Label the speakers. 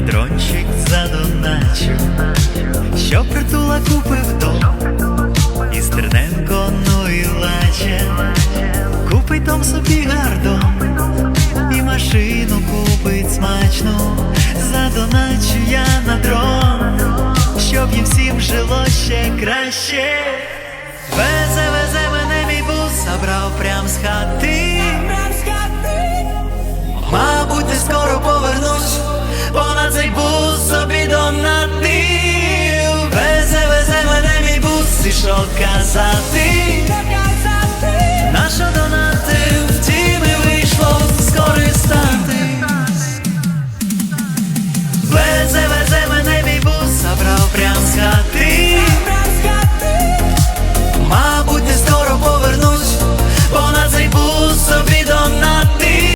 Speaker 1: на дрончик задоначив, що притула купив дом, і Стерненко, ну і лаче, купить дом собі гарно, і машину купить смачну, задоначу я на дрон, щоб їм всім жило ще краще. бус обідом на тил Везе, везе мене мій бус, ішов казати.